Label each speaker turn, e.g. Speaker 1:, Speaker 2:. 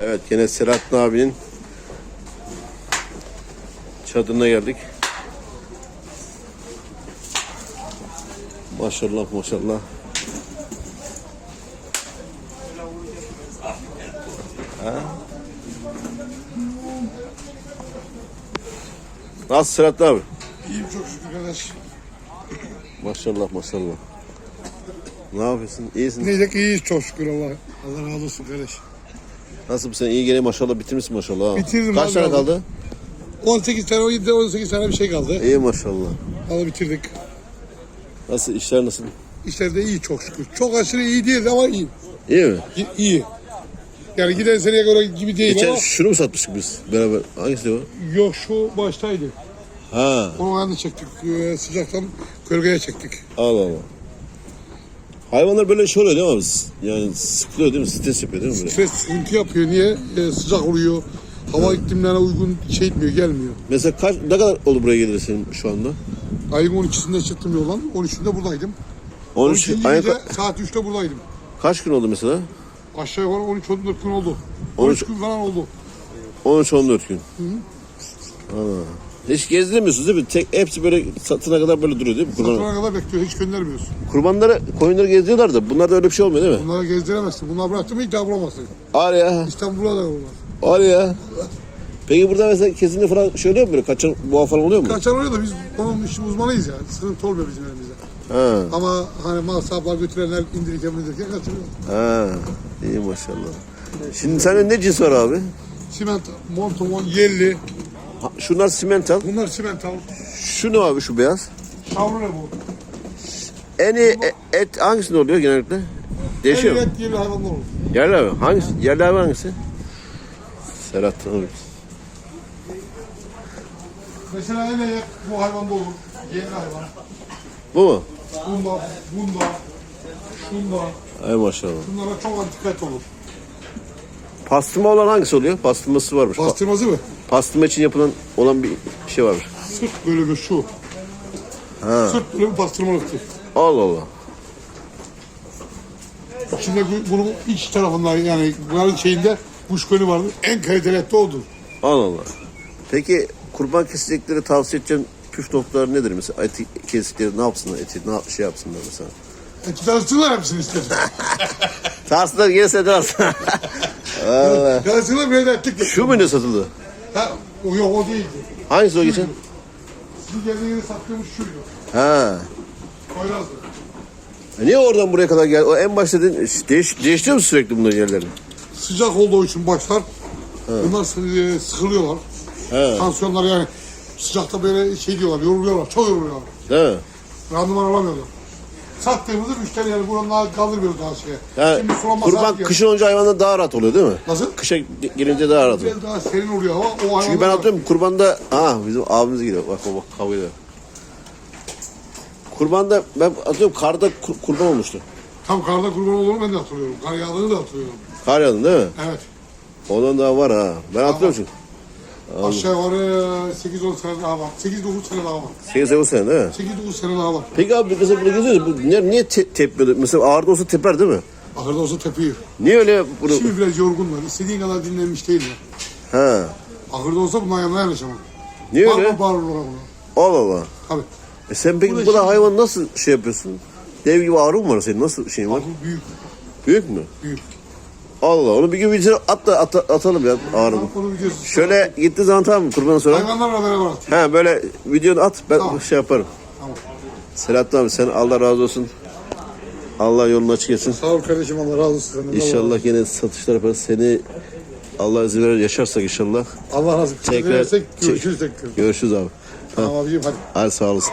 Speaker 1: Evet gene Selahattin abinin çadırına geldik. Maşallah maşallah. Ha? Nasıl Selahattin abi?
Speaker 2: İyiyim çok şükür kardeş.
Speaker 1: Maşallah maşallah. Ne yapıyorsun? İyisin.
Speaker 2: Neyse ki iyiyiz çok şükür Allah. Allah razı olsun kardeş.
Speaker 1: Nasıl sen iyi gene maşallah bitirmişsin maşallah. ha.
Speaker 2: Bitirdim
Speaker 1: Kaç
Speaker 2: abi
Speaker 1: tane kaldı?
Speaker 2: 18 tane 17 18 tane bir şey kaldı.
Speaker 1: İyi maşallah.
Speaker 2: Ama bitirdik.
Speaker 1: Nasıl işler nasıl?
Speaker 2: İşler de iyi çok şükür. Çok aşırı iyi değil ama iyi.
Speaker 1: İyi mi?
Speaker 2: İyi. iyi. Yani giden seneye göre gibi değil
Speaker 1: Geçen
Speaker 2: ama
Speaker 1: şunu mu satmıştık biz beraber? Hangisi o?
Speaker 2: yok şu baştaydı.
Speaker 1: Ha.
Speaker 2: Onu ayağını çektik. Ee, sıcaktan gölgeye çektik.
Speaker 1: Allah Allah. Hayvanlar böyle şey oluyor değil mi biz? Yani sıkılıyor değil mi? Stres yapıyor değil mi böyle?
Speaker 2: Stres sıkıntı yapıyor. Niye? Ee, sıcak oluyor. Hava iklimlerine uygun şey etmiyor, gelmiyor.
Speaker 1: Mesela kaç, ne kadar oldu buraya geldi senin şu anda?
Speaker 2: Ayın 12'sinde çıktım yoldan. 13'ünde buradaydım.
Speaker 1: 13,
Speaker 2: 13.
Speaker 1: ay,
Speaker 2: gece saat 3'te buradaydım.
Speaker 1: kaç gün oldu mesela?
Speaker 2: Aşağı yukarı 13-14 gün oldu.
Speaker 1: 13
Speaker 2: 13 gün falan oldu.
Speaker 1: 13-14 gün. Allah. Hiç gezdiremiyorsunuz değil mi? Tek, hepsi böyle satına kadar böyle duruyor değil mi? Kurban,
Speaker 2: Sonra kadar bekliyor. Hiç göndermiyorsun.
Speaker 1: kurbanları, koyunları gezdiriyorlar da bunlarda öyle bir şey olmuyor değil mi?
Speaker 2: Bunları gezdiremezsin. Bunları bıraktın mı ilk daha bulamazsın.
Speaker 1: Var ya,
Speaker 2: İstanbul'a da bunlar.
Speaker 1: var ya. Peki burada mesela kesinlikle falan şey oluyor mu böyle? Kaçan boğa falan oluyor mu?
Speaker 2: Kaçan oluyor da biz onun işin uzmanıyız yani. Sıkıntı olmuyor bizim elimizde.
Speaker 1: Ha,
Speaker 2: Ama hani mal sahipler götürenler indirirken indirirken kaçırıyor.
Speaker 1: ha. İyi maşallah. Şimdi senin ne cins var abi?
Speaker 2: Siment, montomon, yerli.
Speaker 1: Ha, Şunlar simental.
Speaker 2: Bunlar simental.
Speaker 1: Şu ne abi şu beyaz?
Speaker 2: Şavrule bu.
Speaker 1: En iyi e- et hangisinde oluyor genellikle? Değişiyor mu?
Speaker 2: Evet yerli hayvanlar olur.
Speaker 1: Yerli abi. Hangisi? Yerli abi hangisi? Serhat abi.
Speaker 2: Mesela en iyi bu hayvanda olur. Yerli hayvan.
Speaker 1: Bu mu?
Speaker 2: Bunda, bunda, şunda.
Speaker 1: Ay maşallah.
Speaker 2: Bunlara çok antikat olur.
Speaker 1: Pastırma olan hangisi oluyor? Pastırması varmış. Pa-
Speaker 2: Bastırması mı?
Speaker 1: pastırma için yapılan olan bir şey varmış.
Speaker 2: Sırt bölümü şu.
Speaker 1: Ha.
Speaker 2: Sırt bölümü pastırmalıktır.
Speaker 1: Allah Allah.
Speaker 2: İçinde bu- bunun iç tarafından yani bunların şeyinde kuş gönü vardır. En kaliteli et de odur.
Speaker 1: Allah Allah. Peki kurban kesecekleri tavsiye edeceğin püf noktaları nedir mesela? Eti kestikleri ne yapsınlar? Eti ne şey yapsınlar mesela?
Speaker 2: Tanıştırırlar hepsini istersen.
Speaker 1: Tarsınlar gelse dersin. Allah.
Speaker 2: Tanıştırırlar bir de ettik.
Speaker 1: Şu mu ne satıldı?
Speaker 2: Ha, o yok o değildi.
Speaker 1: Hangisi o geçen?
Speaker 2: Sizin geldiğiniz sattığımız şuydu.
Speaker 1: Ha.
Speaker 2: Koyrazdı.
Speaker 1: E Niye oradan buraya kadar geldi? O en başta dedin, değiş, değiştiriyor musun sürekli bunların yerlerini?
Speaker 2: Sıcak olduğu için başlar. Bunlar sı- e, sıkılıyorlar.
Speaker 1: He.
Speaker 2: Tansiyonlar yani sıcakta böyle şey diyorlar, yoruluyorlar, çok yoruluyorlar.
Speaker 1: Mi?
Speaker 2: Randıman alamıyorlar. Sattığımızda müşteri yani buradan daha kaldırmıyoruz daha şeye.
Speaker 1: Yani
Speaker 2: Şimdi sulama
Speaker 1: kurban
Speaker 2: saati
Speaker 1: kışın olunca hayvanlar daha rahat oluyor değil mi?
Speaker 2: Nasıl?
Speaker 1: Kışa gelince daha rahat oluyor.
Speaker 2: Biraz daha serin oluyor hava. O hayvanlar
Speaker 1: Çünkü ben hatırlıyorum kurbanda, ha bizim abimiz geliyor. Bak bak bak kavga ediyor. Kurbanda ben atıyorum karda kur- kurban olmuştu.
Speaker 2: Tam karda kurban olduğunu ben de hatırlıyorum. Kar yağdığını da hatırlıyorum.
Speaker 1: Kar yağdı değil mi?
Speaker 2: Evet.
Speaker 1: Ondan daha var ha. Ben hatırlıyorum çünkü.
Speaker 2: Aşağı yukarı 8-10 sene daha var. 8-9 sene daha var.
Speaker 1: 8-9 sene değil mi?
Speaker 2: 8-9 sene daha var.
Speaker 1: Peki abi mesela burada geziyoruz. Bu niye, niye te- tepmiyordu? Mesela ağırda olsa teper değil mi?
Speaker 2: Ahırda olsa tepiyor.
Speaker 1: Niye öyle bunu?
Speaker 2: Şimdi biraz yorgunlar. İstediğin kadar dinlenmiş değil ya.
Speaker 1: Ha.
Speaker 2: Ahırda olsa bundan yanına yanaşamam.
Speaker 1: Niye öyle?
Speaker 2: Bağırma bağırırlar ona.
Speaker 1: Allah Allah.
Speaker 2: Tabii.
Speaker 1: E sen peki
Speaker 2: Bu da şimdi-
Speaker 1: hayvan nasıl şey yapıyorsun? Dev gibi ağrı mı var senin? Nasıl şeyin var?
Speaker 2: Bu büyük.
Speaker 1: Büyük mü?
Speaker 2: Büyük.
Speaker 1: Allah onu bir gün videosuna at da at, atalım ya ağrını.
Speaker 2: Onu biliyorsun.
Speaker 1: Şöyle gittiği zaman tamam mı kurban sonra?
Speaker 2: Hayvanlarla beraber at.
Speaker 1: He böyle videonu at ben
Speaker 2: Tamam.
Speaker 1: şey yaparım.
Speaker 2: Tamam.
Speaker 1: Selahattin abi sen Allah razı olsun. Allah yolunu açık etsin.
Speaker 2: Sağ ol kardeşim Allah razı olsun. senden.
Speaker 1: İnşallah yine satışlar yaparız. Seni Allah izin verir yaşarsak inşallah.
Speaker 2: Allah razı olsun.
Speaker 1: Tekrar
Speaker 2: Tekrar görüşürüz tekrar.
Speaker 1: Görüşürüz abi.
Speaker 2: Tamam abicim hadi.
Speaker 1: Hadi sağ olasın.